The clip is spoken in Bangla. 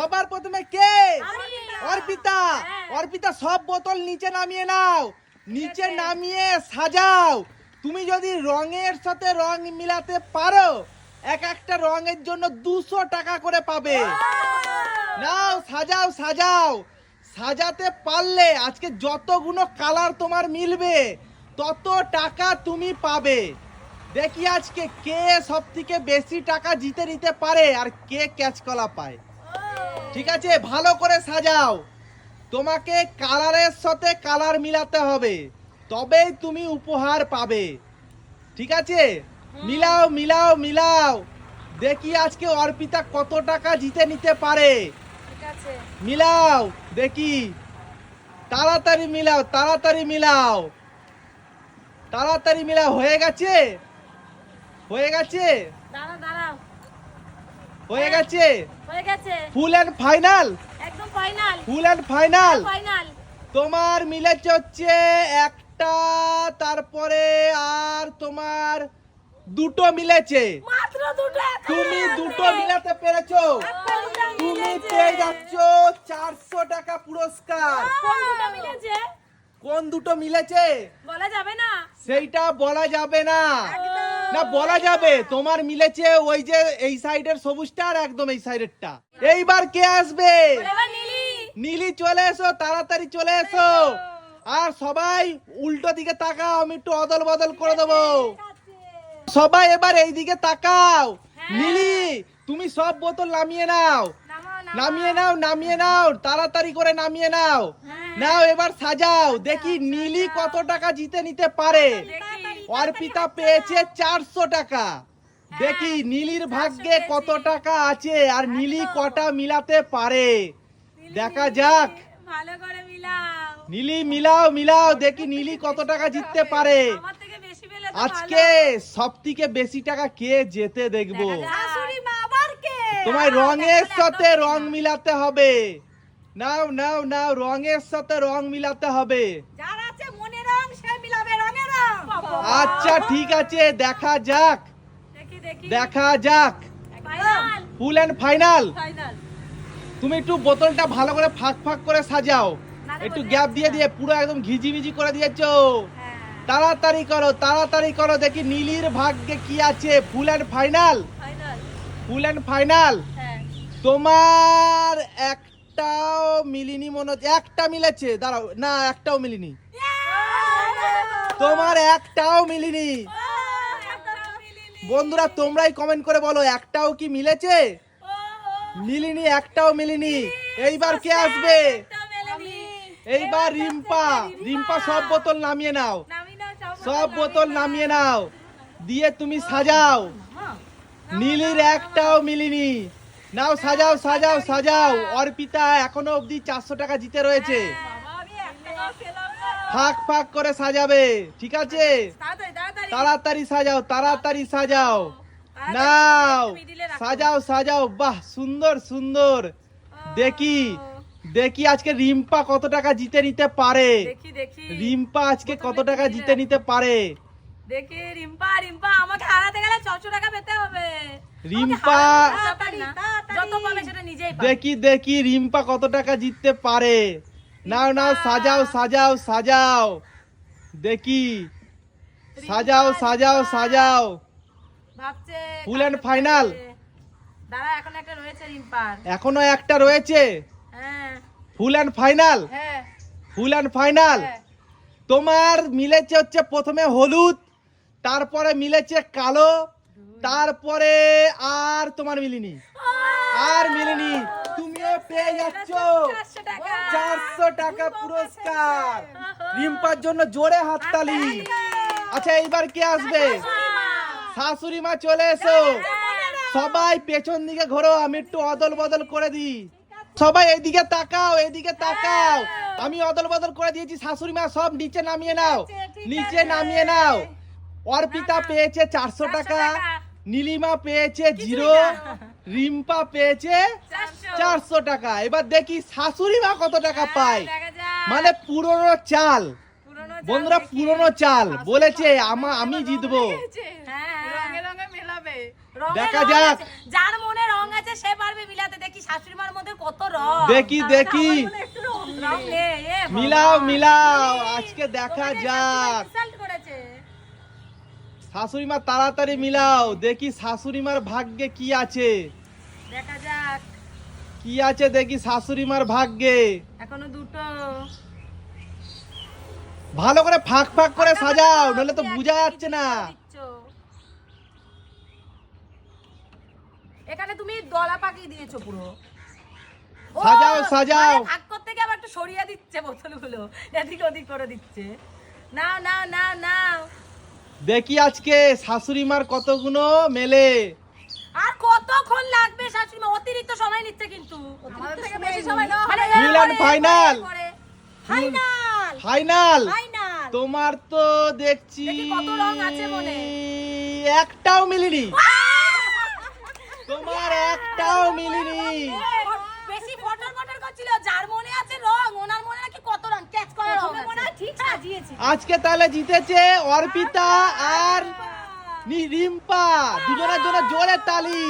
সবার প্রথমে কে? অর্পিতা। অর্পিতা। হ্যাঁ। সব বোতল নিচে নামিয়ে নাও। নিচে নামিয়ে সাজাও। তুমি যদি রঙের সাথে রং মিলাতে পারো এক একটা রঙের জন্য দুশো টাকা করে পাবে। নাও সাজাও সাজাও। সাজাতে পারলে আজকে যতগুলো কালার তোমার মিলবে তত টাকা তুমি পাবে। দেখি আজকে কে সব থেকে বেশি টাকা জিতে নিতে পারে আর কে ক্যাচ কলা পায়। ঠিক আছে ভালো করে সাজাও। তোমাকে কালারের সাথে কালার মিলাতে হবে তবেই তুমি উপহার পাবে। ঠিক আছে? মিলাও মিলাও মিলাও। দেখি আজকে অর্পিতা কত টাকা জিতে নিতে পারে। মিলাও দেখি। তাড়াতাড়ি মিলাও তাড়াতাড়ি মিলাও। তাড়াতাড়ি মিলাও হয়ে গেছে? হয়ে গেছে? দাঁড়াও হয়ে। গেছে? হয়ে গেছে। ফুল অ্যান্ড ফাইনাল একদম final full and final final তোমার মিলেছে হচ্ছে একটা তারপরে আর তোমার দুটো মিলেছে। মাত্র দুটো তুমি দুটো মিলাতে পেরেছ। তুমি পেয়ে যাচ্ছ চারশো টাকা পুরস্কার। কোন দুটো মিলেছে? কোন দুটো মিলেছে? বলা যাবে না। সেইটা বলা যাবে না। না বলা যাবে তোমার মিলেছে ওই যে এই সাইডের সবুজটা আর একদম এই সাইডেরটা। এইবার কে আসবে? নীলি। চলে এসো তাড়াতাড়ি চলে এসো। আর সবাই উল্টো দিকে তাকাও আমি একটু অদল বদল করে দেবো। সবাই এবার এই দিকে তাকাও। হ্যাঁ। নীলি তুমি সব বোতল নামিয়ে নাও। নামিয়ে নাও নামিয়ে নাও তাড়াতাড়ি করে নামিয়ে নাও। হ্যাঁ। নাও এবার সাজাও দেখি নীলি কত টাকা জিতে নিতে পারে। অর্পিতা পেয়েছে চারশো টাকা। দেখি নীলির ভাগ্যে কত টাকা আছে আর নীলি কটা মিলাতে পারে? দেখা যাক। ভালো করে মিলাও। নীলি মিলাও মিলাও। দেখি নীলি কত টাকা জিততে পারে। আজকে সব থেকে বেশি টাকা কে যেতে দেখব? কে? তোমার রঙের সাথে রং মিলাতে হবে। নাও নাও নাও। রঙের সাথে রং মিলাতে হবে যার আছে মনে রং সে মিলাবে রঙের রং আচ্ছা ঠিক আছে দেখা যাক। দেখি যাক। ফুল অ্যান্ড ফাইনাল তুমি একটু বোতলটা ভালো করে ফাঁক ফাঁক করে সাজাও। একটু গ্যাপ দিয়ে দিয়ে পুরো একদম ঘিজিমিজি করে দিয়েছ। হ্যাঁ। তাড়াতাড়ি করো তাড়াতাড়ি করো দেখি নীলির ভাগ্যে কি আছে। Full and final full and final হ্যাঁ। তোমার একটাও মিলিনি মনে হচ্ছে। একটা মিলেছে। দাঁড়াও না একটাও মিলিনি। তোমার একটাও মিলিনি। বন্ধুরা, তোমরাই কমেন্ট করে বলো, একটাও কি মিলেছে? মিলিনি, একটাও মিলিনি। এইবার কে আসবে? এইবার রিম্পা। রিম্পা, সব বোতল নামিয়ে নাও। সব বোতল নামিয়ে নাও। দিয়ে তুমি সাজাও। নীলির একটাও মিলিনি। নাও, সাজাও সাজাও সাজাও। অর্পিতা এখনও অবধি চারশো টাকা জিতে রয়েছে। ফাঁক ফাঁক করে সাজাবে ঠিক আছে? তাড়াতাড়ি সাজাও তাড়াতাড়ি সাজাও। নাও সাজাও সাজাও বাহ সুন্দর সুন্দর। দেখি দেখি আজকে রিম্পা কত টাকা জিতে নিতে পারে। রিম্পা আজকে কত টাকা জিতে নিতে পারে? দেখি রিম্পা রিম্পা আমাকে হারাতে গেলে ছশো টাকা পেতে হবে। রিম্পা যত পাবে সেটা নিজেই দেখি দেখি রিম্পা কত টাকা জিততে পারে? নাও নাও সাজাও সাজাও সাজাও। দেখি। সাজাও সাজাও সাজাও। ভাবছে Full and final? দাঁড়া এখন একটা রয়েছে রিম্পার। এখনও একটা রয়েছে। হ্যাঁ। Full and final. হ্যাঁ। Full and final. হ্যাঁ। তোমার মিলেছে হচ্ছে প্রথমে হলুদ তারপরে মিলেছে কালো তারপরে আর তোমার মিলিনি। আর মিলিনি। তুমিও পেয়ে যাচ্ছ। টাকা পুরস্কার। রিম্পার জন্য জোরে হাততালি আচ্ছা এইবার কে আসবে? শাশুড়ি মা চলে এসো। সবাই পেছন দিকে ঘোরো আমি একটু অদল বদল করে দিই। সবাই এইদিকে তাকাও এইদিকে তাকাও। আমি অদল বদল করে দিয়েছি শাশুড়ি মা সব নিচে নামিয়ে নাও। নিচে নামিয়ে নাও। অর্পিতা পেয়েছে চারশো টাকা। নীলিমা পেয়েছে জিরো রিম্পা পেয়েছে চারশো। টাকা। এবার দেখি শাশুড়ি মা কত টাকা পায়। মানে পুরনো চাল। পুরোনো চাল বন্ধুরা। পুরনো চাল। বলেছে আমা আমি জিতবো। হ্যাঁ রঙে রঙে মেলাবে। রঙে দেখা যাক। যার মনে রং আছে সে পারবে মিলাতে। দেখি শাশুড়ি মার মধ্যে কত রং দেখি দেখি। মিলাও মিলাও। আজকে দেখা যাক। শাশুড়ি insult করেছে শাশুড়ি মা তাড়াতাড়ি মিলাও। দেখি শাশুড়ি মার ভাগ্যে কি আছে। দেখা যাক। কি আছে দেখি শাশুড়ি মার ভাগ্যে। এখনও দুটো। ভালো করে ফাঁক ফাঁক করে সাজাও ফাঁকা নাহলে তো ফাঁকা বোঝা যাচ্ছে না। এখানে তুমি দলা পাকিয়ে দিয়েছ পুরো। সাজাও, সাজাও। মানে ভাগ করতে গিয়ে আবার একটু সরিয়ে দিচ্ছে বোতলগুলো। এদিক ওদিক করে দিচ্ছে। নাও নাও নাও নাও দেখি আজকে শাশুড়ি মার কতগুলো মেলে। আর কতক্ষণ লাগবে শাশুড়ি মা? অতিরিক্ত সময় নিচ্ছে কিন্তু। আমাদের থেকে বেশি সময় নেওয়া মানে. ফাইনাল। ফাইনাল। ফাইনাল। তোমার তো দেখছি দেখি কত রং আছে মনে। একটাও মিলিনি। তোমার একটাও মিলিনি। বেশি ফটর ফটর করছিল যার মনে আছে রং ওনার মনে নাকি কত রং ক্যাচ করা রং মনে হয় ঠিক সাজিয়েছে আজকে তাহলে জিতেছে অর্পিতা আর রিম্পা। দুজনের জন্য জোরে তালি।